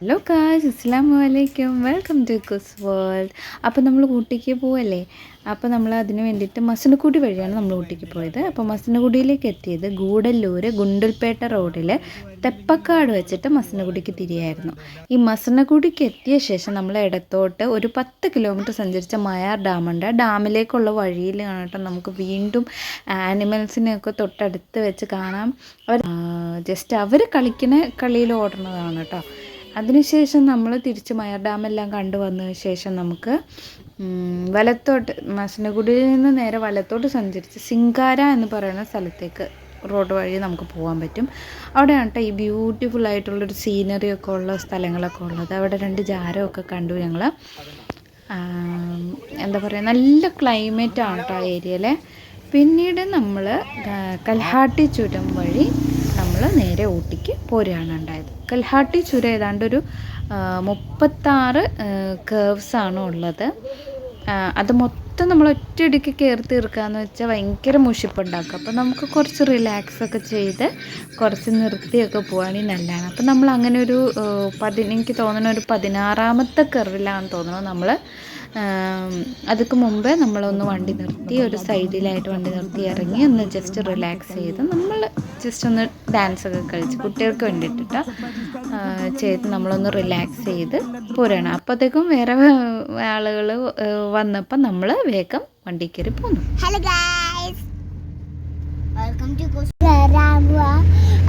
Hello കാശ് അസ്സാം വലൈക്കും വെൽക്കം ടു കുസ് വേൾഡ് അപ്പോൾ നമ്മൾ ഊട്ടിക്ക് പോവല്ലേ? അപ്പോൾ നമ്മൾ അതിന് വേണ്ടിയിട്ട് മസനക്കുടി വഴിയാണ് നമ്മൾ ഊട്ടിക്ക് പോയത്. അപ്പോൾ മസനക്കുടിയിലേക്ക് എത്തിയത് ഗൂഡല്ലൂർ ഗുണ്ടൽപേട്ട റോഡിൽ തെപ്പക്കാട് വെച്ചിട്ട് മസനക്കുടിക്ക് തിരിയായിരുന്നു. ഈ മസനക്കുടിക്ക് എത്തിയ ശേഷം നമ്മൾ ഇടത്തോട്ട് ഒരു പത്ത് കിലോമീറ്റർ സഞ്ചരിച്ച മയാർ ഡാമുണ്ട്. ഡാമിലേക്കുള്ള വഴിയിൽ കാണട്ടെ നമുക്ക് വീണ്ടും ആനിമൽസിനെയൊക്കെ തൊട്ടടുത്ത് വെച്ച് കാണാം. അവർ ജസ്റ്റ് അവർ കളിക്കുന്ന കളിയിൽ ഓടുന്നതാണ് കേട്ടോ. അതിനുശേഷം നമ്മൾ തിരിച്ച് മയർ ഡാമെല്ലാം കണ്ടു വന്നതിന് ശേഷം നമുക്ക് വലത്തോട്ട് മസനഗുഡിയിൽ നിന്ന് നേരെ വലത്തോട്ട് സഞ്ചരിച്ച് സിംഗാര എന്ന് പറയുന്ന സ്ഥലത്തേക്ക് റോഡ് വഴി നമുക്ക് പോകാൻ പറ്റും. അവിടെയാണ് ഈ ബ്യൂട്ടിഫുൾ ആയിട്ടുള്ളൊരു സീനറി ഒക്കെ ഉള്ള സ്ഥലങ്ങളൊക്കെ ഉള്ളത്. അവിടെ രണ്ട് ജാരമൊക്കെ കണ്ടു ഞങ്ങൾ എന്താ പറയുക നല്ല ക്ലൈമറ്റ് ആണ് കേട്ടോ ആ ഏരിയയിലെ പിന്നീട് നമ്മൾ കൽഹാട്ടി ചുരം വഴി നമ്മൾ നേരെ ഊട്ടിക്ക് പോരുകയാണ് ഉണ്ടായത്. കൽഹാട്ടി ചുരം ഏതാണ്ട് ഒരു മുപ്പത്താറ് കേവ്സ് ആണ് ഉള്ളത്. അത് മൊത്തം നമ്മൾ ഒറ്റയടിക്ക് കയറി തീർക്കാന്ന് വെച്ചാൽ ഭയങ്കര മുഷിപ്പുണ്ടാക്കും. അപ്പോൾ നമുക്ക് കുറച്ച് റിലാക്സ് ഒക്കെ ചെയ്ത് കുറച്ച് നിർത്തിയൊക്കെ പോവുകയാണെങ്കിൽ നല്ലതാണ് അപ്പോൾ നമ്മൾ അങ്ങനെ ഒരു പതി എനിക്ക് തോന്നുന്ന ഒരു പതിനാറാമത്തെ കർവിലാണെന്ന് തോന്നുന്നു നമ്മൾ അതിക്ക് മുമ്പേ നമ്മളൊന്ന് വണ്ടി നിർത്തി ഒരു സൈഡിലായിട്ട് വണ്ടി നിർത്തി ഇറങ്ങി ഒന്ന് ജസ്റ്റ് റിലാക്സ് ചെയ്ത് നമ്മൾ ജസ്റ്റ് ഒന്ന് ഡാൻസ് ഒക്കെ കളിച്ച് കുട്ടികൾക്ക് വേണ്ടിയിട്ടിട്ട് ചെയ്ത് നമ്മളൊന്ന് റിലാക്സ് ചെയ്ത് പോരാണ്. അപ്പോഴത്തേക്കും വേറെ ആളുകൾ വന്നപ്പോൾ നമ്മൾ വേഗം വണ്ടി കയറി പോന്നു. ഹലോ ഗായ്സ് വെൽക്കം ടു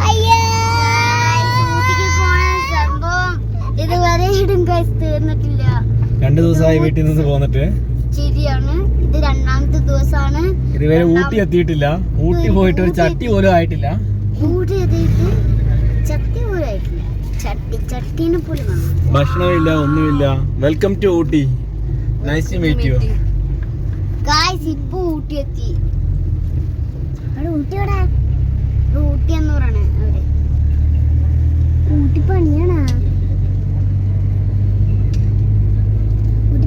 അയ്യോ. ഇതുവരെ തീർന്നിട്ടില്ല രണ്ടു ദിവസമായി വീട്ടിൽ നിന്ന് പോന്നിട്ട്. ശരിയാണ് ഇത് രണ്ടാമത്തെ ദിവസമാണ്. ഇതുവരെ ഊട്ടി എത്തിയിട്ടില്ല. ഊട്ടി പോയിട്ട് ഒരു ചട്ടി പോലും ആയിട്ടില്ല. ഊട്ടി എത്തിയിട്ട് ചട്ടി പോലായിട്ടില്ല ചട്ടി ചട്ടീനെ പോലെ ഭക്ഷണമില്ല ഒന്നുമില്ല. Welcome to Ooty. Nice to meet you guys ഇപ്പൊ ഊട്ടി എത്തി. അവിടെ ഊട്ടി അവിടെ ഊട്ടി എന്ന് പറയണേ അവർ ഊട്ടി പണിയാണാ ഊട്ടി പണിയാന്നിരിക്കാം ഏറ്റവും കണ്ടല്ലേ പശ പശ പച്ച പോകാണ്ട വണ്ടിയിടാം. ഗായ്സ് നിങ്ങൾക്ക് എവിടെയെങ്കിലും പോവാണെങ്കിൽ ടൂർ പറയുകയാണെ ഞങ്ങൾ ടൂർ വാട്ടോ ഈ ഗായ്സ് പറയുന്ന സ്ഥലത്തോട്ട്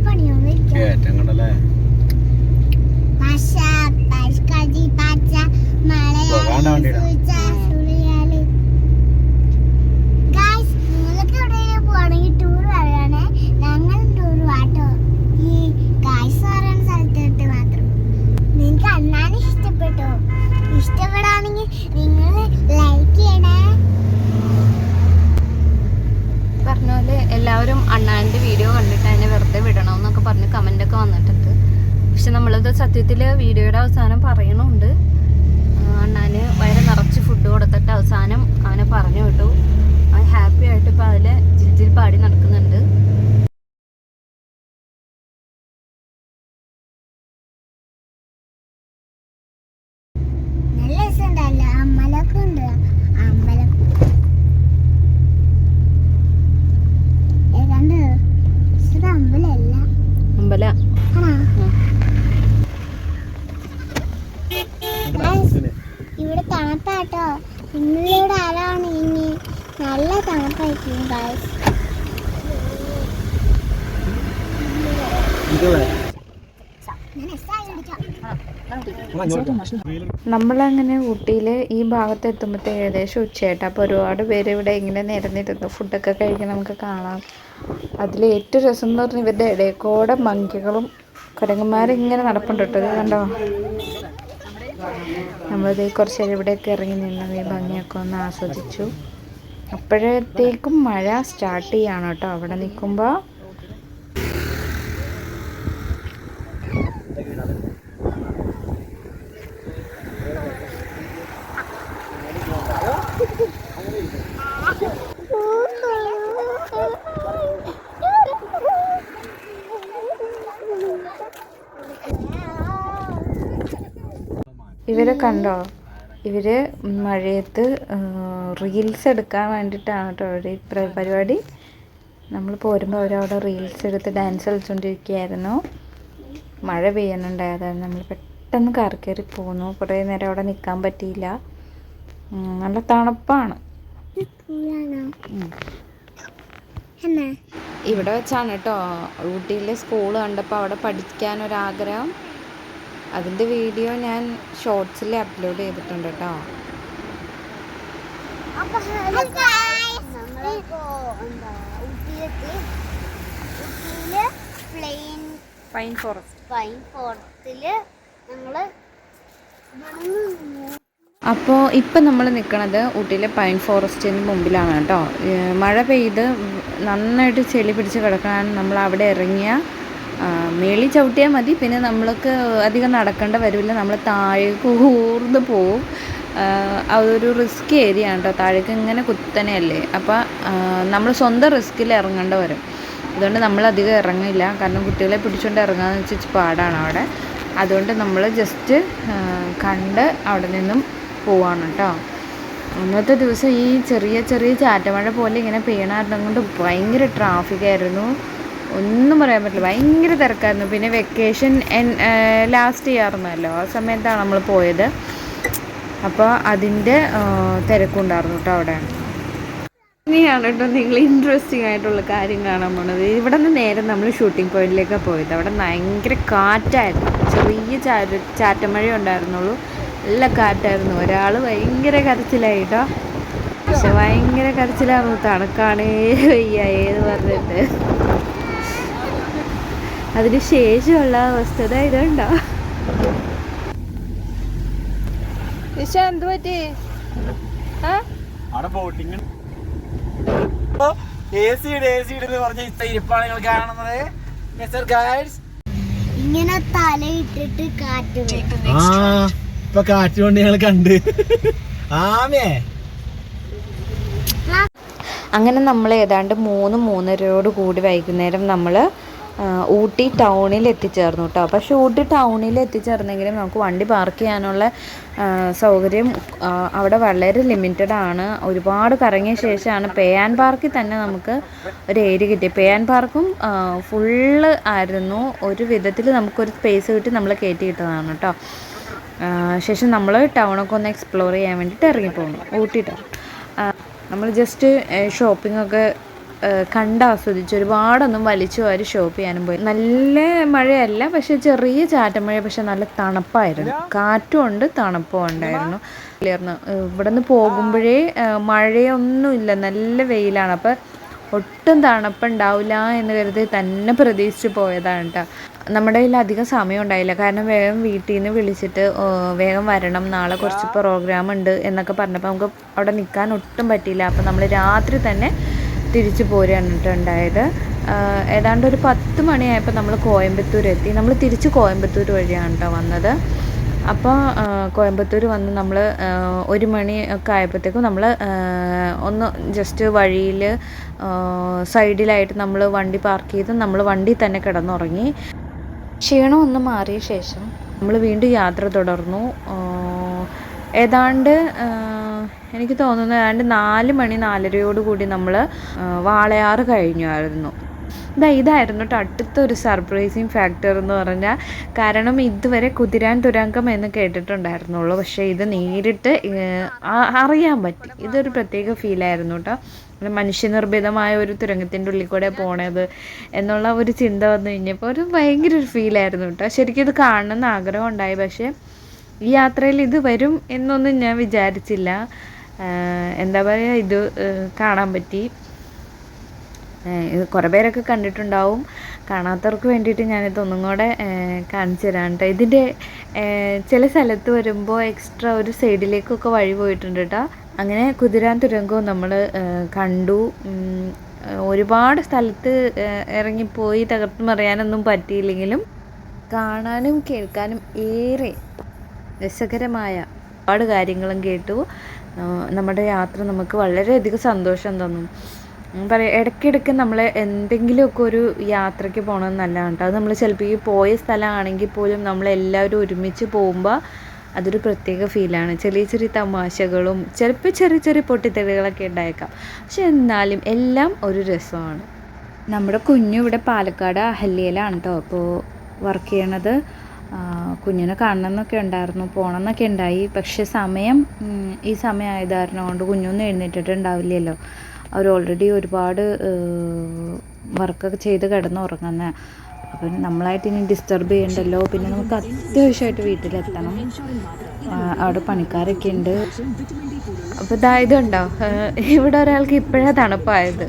മാത്രം. കണ്ടല്ലേ അണ്ണാൻ ഇഷ്ടപ്പെട്ടോ. ഇഷ്ടപ്പെടാണെങ്കിൽ നിങ്ങൾ ലൈക്ക് ചെയ്യണേ. പറഞ്ഞ പോലെ എല്ലാവരും അണ്ണാന്റെ വീഡിയോ കണ്ടിട്ടാണ് വെറുതെ വിടണം എന്നൊക്കെ പറഞ്ഞ് കമന്റ് ഒക്കെ വന്നിട്ടുണ്ട്. പക്ഷെ നമ്മളിത് സത്യത്തിൽ വീഡിയോയുടെ അവസാനം പറയണുണ്ട്. ആ, അണ്ണാന് വയറ് നിറച്ച് ഫുഡ് കൊടുത്തിട്ട് അവസാനം അവനെ പറഞ്ഞു വിട്ടു. ഹാപ്പി ആയിട്ട് ഇപ്പോൾ അതിൽ ജിൽജിൽ പാടി നടക്കുന്നുണ്ട് നല്ല രസമുണ്ടല്ലോ അമ്പലമൊക്കെ ഉണ്ട് അമ്പലം ഏതാണ്ട് ഇത് അമ്പലമല്ല അമ്പല ആണോ ഇവിടെ തണുപ്പാട്ടോ. നിങ്ങളിലൂടെ ആരാണ് ഇനി? നല്ല തണുപ്പായിരിക്കും ഗായ്സ് നമ്മളങ്ങനെ ഊട്ടിയിൽ ഈ ഭാഗത്ത് എത്തുമ്പോഴത്തെ ഏകദേശം ഉച്ചയായിട്ട്. അപ്പോൾ ഒരുപാട് പേര് ഇവിടെ ഇങ്ങനെ നിരന്നിരുന്നു ഫുഡൊക്കെ കഴിക്കാൻ നമുക്ക് കാണാം. അതിൽ ഏറ്റവും രസം എന്ന് പറഞ്ഞാൽ ഇവരുടെ ഇടയക്കോടെ മങ്കികളും കുരങ്ങന്മാരിങ്ങനെ നടപ്പുണ്ട് കേട്ടോ. കണ്ടോ? നമ്മളിത് കുറച്ച് നേരം ഇവിടെയൊക്കെ ഇറങ്ങി നിന്ന് ഈ ഭംഗിയൊക്കെ ഒന്ന് ആസ്വദിച്ചു. അപ്പോഴത്തേക്കും മഴ സ്റ്റാർട്ട് ചെയ്യാണ് കേട്ടോ. അവിടെ നിൽക്കുമ്പോൾ ഇവരെ കണ്ടോ? ഇവർ മഴയത്ത് റീൽസ് എടുക്കാൻ വേണ്ടിയിട്ടാണ് കേട്ടോ പ്ര- പരിപാടി. നമ്മൾ പോരുമ്പോൾ അവരവിടെ റീൽസ് എടുത്ത് ഡാൻസ് കളിച്ചുകൊണ്ടിരിക്കുകയായിരുന്നു മഴ പെയ്യുന്നുണ്ടായതായിരുന്നു നമ്മൾ പെട്ടെന്ന് കറക്കേറി കയറി പോന്നു. കുറേ നേരം അവിടെ നിൽക്കാൻ പറ്റിയില്ല. നല്ല തണുപ്പാണ്. ഇവിടെ വെച്ചാണ് കേട്ടോ ഊട്ടിയിലെ സ്കൂൾ കണ്ടപ്പോൾ അവിടെ പഠിക്കാനൊരാഗ്രഹം അതിന്റെ വീഡിയോ ഞാൻ ഷോർട്സിൽ അപ്ലോഡ് ചെയ്തിട്ടുണ്ട് കേട്ടോ. പൈൻ ഫോറസ്റ്റ് പൈൻ ഫോറസ്റ്റിൽ അപ്പോൾ ഇപ്പം നമ്മൾ നിൽക്കുന്നത് ഊട്ടിയിലെ പൈൻ ഫോറസ്റ്റിന് മുമ്പിലാണ് കേട്ടോ. മഴ പെയ്ത് നന്നായിട്ട് ചെളി പിടിച്ച് കിടക്കാൻ നമ്മൾ അവിടെ ഇറങ്ങിയ മേളി ചവിട്ടിയാൽ മതി. പിന്നെ നമ്മൾക്ക് അധികം നടക്കേണ്ട വരില്ല നമ്മൾ താഴേക്ക് ഊർന്ന് പോവും. അതൊരു റിസ്ക് ഏരിയ ആണ് കേട്ടോ താഴേക്ക് ഇങ്ങനെ കുത്തനെയല്ലേ. അപ്പോൾ നമ്മൾ സ്വന്തം റിസ്കിൽ ഇറങ്ങേണ്ട വരും. അതുകൊണ്ട് നമ്മൾ അധികം ഇറങ്ങില്ല. കാരണം കുട്ടികളെ പിടിച്ചുകൊണ്ട് ഇറങ്ങാന്ന് വെച്ചാൽ പാടാണ് അവിടെ. അതുകൊണ്ട് നമ്മൾ ജസ്റ്റ് കണ്ട് അവിടെ നിന്നും പോവാണ് കേട്ടോ അന്നത്തെ ദിവസം ഈ ചെറിയ ചെറിയ ചാറ്റമഴ പോലെ ഇങ്ങനെ പെയ്യണായിരുന്നു കൊണ്ട് ഭയങ്കര ട്രാഫിക് ആയിരുന്നു. ഒന്നും പറയാൻ പറ്റില്ല. ഭയങ്കര തിരക്കായിരുന്നു. പിന്നെ വെക്കേഷൻ ലാസ്റ്റ് ചെയ്യാറുന്നല്ലോ ആ സമയത്താണ് നമ്മൾ പോയത്. അപ്പോൾ അതിന്റെ തിരക്കുണ്ടായിരുന്നു കേട്ടോ അവിടെ. ഇനിയാണ് കേട്ടോ നിങ്ങൾ ഇൻട്രസ്റ്റിംഗ് ആയിട്ടുള്ള കാര്യം കാണാൻ പോണത്. ഇവിടെ നിന്ന് നേരെ നമ്മൾ ഷൂട്ടിംഗ് പോയിന്റിലേക്കാണ് പോയത്. അവിടെ ഭയങ്കര കാറ്റായിരുന്നു. ചെറിയ ചാറ്റ ചാറ്റമഴ ഉണ്ടായിരുന്നുള്ളൂ. നല്ല കാറ്റായിരുന്നു. ഒരാൾ ഭയങ്കര കരച്ചിലായി കേട്ടോ പക്ഷെ ഭയങ്കര കരച്ചിലായിരുന്നു. തണുക്കാണേ വയ്യ ഏത് പറഞ്ഞിട്ട്. അതിന് ശേഷമുള്ള അവസ്ഥ ഇതുണ്ടോ? നിഷ എന്ത് പറ്റി? ഇങ്ങനെ തലയിട്ടിട്ട് കാറ്റ് വരും. ആ ഇപ്പൊ കാറ്റ് കൊണ്ട് ഞങ്ങൾ കണ്ട്. ആമേ. അങ്ങനെ നമ്മൾ ഏതാണ്ട് മൂന്ന് മൂന്നരയോട് കൂടി വൈകുന്നേരം നമ്മൾ ഊട്ടി ടൗണിൽ എത്തിച്ചേർന്നു കേട്ടോ പക്ഷേ ഊട്ടി ടൗണിൽ എത്തിച്ചേർന്നെങ്കിലും നമുക്ക് വണ്ടി പാർക്ക് ചെയ്യാനുള്ള സൗകര്യം അവിടെ വളരെ ലിമിറ്റഡ് ആണ്. ഒരുപാട് കറങ്ങിയ ശേഷമാണ് പേയാൻ പാർക്കിൽ തന്നെ നമുക്ക് ഒരു ഏരിയ കിട്ടി. പേയാൻ പാർക്കും ഫുള്ള് ആയിരുന്നു. ഒരു വിധത്തിൽ നമുക്കൊരു സ്പേസ് കിട്ടി നമ്മൾ കയറ്റി കിട്ടതാണ് കേട്ടോ ശേഷം നമ്മൾ ടൗണൊക്കെ ഒന്ന് എക്സ്പ്ലോർ ചെയ്യാൻ വേണ്ടിയിട്ട് ഇറങ്ങിപ്പോകുന്നു ഊട്ടി ടൗൺ. നമ്മൾ ജസ്റ്റ് ഷോപ്പിംഗ് ഒക്കെ കണ്ട് ആസ്വദിച്ച് ഒരുപാടൊന്നും വലിച്ചു വാരി ഷോപ്പ് ചെയ്യാനും പോയി. നല്ല മഴയല്ല പക്ഷെ ചെറിയ ചാറ്റമഴ പക്ഷെ നല്ല തണുപ്പായിരുന്നു. കാറ്റും ഉണ്ട് തണുപ്പും ഉണ്ടായിരുന്നു. ഇവിടെ നിന്ന് പോകുമ്പോഴേ മഴയൊന്നും മഴയൊന്നുമില്ല നല്ല വെയിലാണ്. അപ്പം ഒട്ടും തണുപ്പുണ്ടാവില്ല എന്ന് കരുതി തന്നെ പ്രതീക്ഷിച്ച് പോയതാണ് കേട്ടോ നമ്മുടെ കയ്യിൽ അധികം സമയം ഉണ്ടായില്ല. കാരണം വേഗം വീട്ടിൽ നിന്ന് വിളിച്ചിട്ട് വേഗം വരണം നാളെ കുറച്ച് പ്രോഗ്രാം ഉണ്ട് എന്നൊക്കെ പറഞ്ഞപ്പോൾ നമുക്ക് അവിടെ നിൽക്കാൻ ഒട്ടും പറ്റിയില്ല. അപ്പം നമ്മൾ രാത്രി തന്നെ തിരിച്ചു പോരുകയാണ് ഏതാണ്ട് ഒരു പത്ത് മണിയായപ്പോൾ നമ്മൾ കോയമ്പത്തൂർ എത്തി നമ്മൾ തിരിച്ച് കോയമ്പത്തൂർ വഴിയാണ് കേട്ടോ വന്നത്. അപ്പോൾ കോയമ്പത്തൂർ വന്ന് നമ്മൾ ഒരു മണി ഒക്കെ ആയപ്പോഴത്തേക്കും നമ്മൾ ഒന്ന് ജസ്റ്റ് വഴിയിൽ സൈഡിലായിട്ട് നമ്മൾ വണ്ടി പാർക്ക് ചെയ്ത് നമ്മൾ വണ്ടി തന്നെ കിടന്നുറങ്ങി. ക്ഷീണം ഒന്ന് മാറിയ ശേഷം നമ്മൾ വീണ്ടും യാത്ര തുടർന്നു. ഏതാണ്ട് എനിക്ക് തോന്നുന്നു ഏതാണ്ട് നാല് മണി നാലരയോട് കൂടി നമ്മൾ വാളയാറ് കഴിഞ്ഞായിരുന്നു. ഇതാ ഇതായിരുന്നു കേട്ടോ അടുത്ത ഒരു സർപ്രൈസിങ് ഫാക്ടർ എന്ന് പറഞ്ഞാൽ കാരണം ഇതുവരെ കുതിരാൻ തുരങ്കം എന്ന് കേട്ടിട്ടുണ്ടായിരുന്നുള്ളൂ. പക്ഷേ ഇത് നേരിട്ട് അറിയാൻ പറ്റി. ഇതൊരു പ്രത്യേക ഫീലായിരുന്നു കേട്ടോ മനുഷ്യനിർമ്മിതമായ ഒരു തുരങ്കത്തിന്റെ ഉള്ളിൽ കൂടെ പോണത് എന്നുള്ള ഒരു ചിന്ത വന്നു കഴിഞ്ഞപ്പോൾ ഒരു ഭയങ്കര ഒരു ഫീലായിരുന്നു കേട്ടോ ശരിക്കും ഇത് കാണണമെന്ന് ആഗ്രഹം ഉണ്ടായി. പക്ഷേ ഈ യാത്രയിൽ ഇത് വരും എന്നൊന്നും ഞാൻ വിചാരിച്ചില്ല. എന്താ പറയുക ഇത് കാണാൻ പറ്റി. കുറേ പേരൊക്കെ കണ്ടിട്ടുണ്ടാവും. കാണാത്തവർക്ക് വേണ്ടിയിട്ട് ഞാനിത് ഒന്നും കൂടെ കാണിച്ചു തരാം കേട്ടോ ഇതിന്റെ ചില സ്ഥലത്ത് വരുമ്പോൾ എക്സ്ട്രാ ഒരു സൈഡിലേക്കൊക്കെ വഴി പോയിട്ടുണ്ട് കേട്ടോ അങ്ങനെ കുതിരാൻ തുരങ്കവും നമ്മൾ കണ്ടു. ഒരുപാട് സ്ഥലത്ത് ഇറങ്ങിപ്പോയി തകർത്ത് മറിയാനൊന്നും പറ്റിയില്ലെങ്കിലും കാണാനും കേൾക്കാനും ഏറെ രസകരമായ ഒരുപാട് കാര്യങ്ങളും കേട്ടു. നമ്മുടെ യാത്ര നമുക്ക് വളരെയധികം സന്തോഷം തന്നു. പറയാം ഇടയ്ക്കിടയ്ക്ക് നമ്മൾ എന്തെങ്കിലുമൊക്കെ ഒരു യാത്രയ്ക്ക് പോകണം നല്ലതാണ് അത് നമ്മൾ ചിലപ്പോൾ ഈ പോയ സ്ഥലമാണെങ്കിൽ പോലും നമ്മളെല്ലാവരും ഒരുമിച്ച് പോകുമ്പോൾ അതൊരു പ്രത്യേക ഫീലാണ് ചെറിയ ചെറിയ തമാശകളും ചിലപ്പോൾ ചെറിയ ചെറിയ പൊട്ടിത്തെറികളൊക്കെ ഉണ്ടായേക്കാം. പക്ഷെ എന്നാലും എല്ലാം ഒരു രസമാണ്. നമ്മുടെ കുഞ്ഞു ഇവിടെ പാലക്കാട് അഹല്യയിലാണ് കേട്ടോ. അപ്പോൾ വർക്ക് ചെയ്യണത്. കുഞ്ഞിനെ കാണണമെന്നൊക്കെ ഉണ്ടായിരുന്നു പോകണമെന്നൊക്കെ ഉണ്ടായി. പക്ഷേ സമയം ഈ സമയം ആയത് കൊണ്ട് കുഞ്ഞൊന്നും എഴുന്നേറ്റിട്ടുണ്ടാവില്ലല്ലോ. അവർ ഓൾറെഡി ഒരുപാട് വർക്കൊക്കെ ചെയ്ത് കിടന്നുറങ്ങുന്ന അപ്പം നമ്മളായിട്ട് ഇനി ഡിസ്റ്റർബ് ചെയ്യണ്ടല്ലോ. പിന്നെ നമുക്ക് അത്യാവശ്യമായിട്ട് വീട്ടിലെത്തണം. അവിടെ പണിക്കാരൊക്കെ ഉണ്ട്. അപ്പോൾ ഇതായതുണ്ടോ ഇവിടെ ഒരാൾക്ക് ഇപ്പോഴേ തണുപ്പായത്.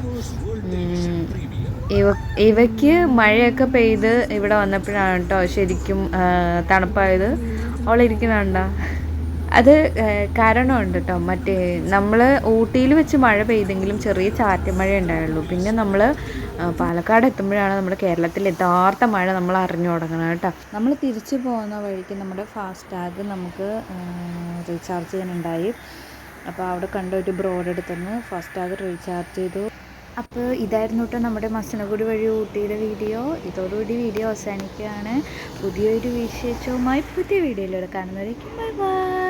ഇവ ഇവയ്ക്ക് മഴയൊക്കെ പെയ്ത് ഇവിടെ വന്നപ്പോഴാണ് കേട്ടോ ശരിക്കും തണുപ്പായത്. അവളിരിക്കണുണ്ടോ അത് കാരണമുണ്ട് കേട്ടോ. മറ്റേ നമ്മൾ ഊട്ടിയിൽ വെച്ച് മഴ പെയ്തെങ്കിലും ചെറിയ ചാറ്റമഴ ഉണ്ടായുള്ളൂ. പിന്നെ നമ്മൾ പാലക്കാട് എത്തുമ്പോഴാണ് നമ്മുടെ കേരളത്തിൽ യഥാർത്ഥ മഴ നമ്മൾ അറിഞ്ഞു തുടങ്ങണം കേട്ടോ. നമ്മൾ തിരിച്ചു പോകുന്ന വഴിക്ക് നമ്മുടെ ഫാസ്ടാഗ് നമുക്ക് റീചാർജ് ചെയ്യാനുണ്ടായി. അപ്പോൾ അവിടെ കണ്ട ഒരു ബ്രോഡ് എടുത്തുനിന്ന് ഫാസ്ടാഗ് റീചാർജ് ചെയ്തു. അപ്പോൾ ഇതായിരുന്നു കേട്ടോ നമ്മുടെ മസനഗുഡി വഴി ഊട്ടിയുടെ വീഡിയോ. ഇതോടുകൂടി വീഡിയോ അവസാനിക്കുകയാണ്. പുതിയൊരു വിശേഷവുമായി പുതിയ വീഡിയോയിലൂടെ കാണുന്നവരേക്കും ബൈ ബൈ.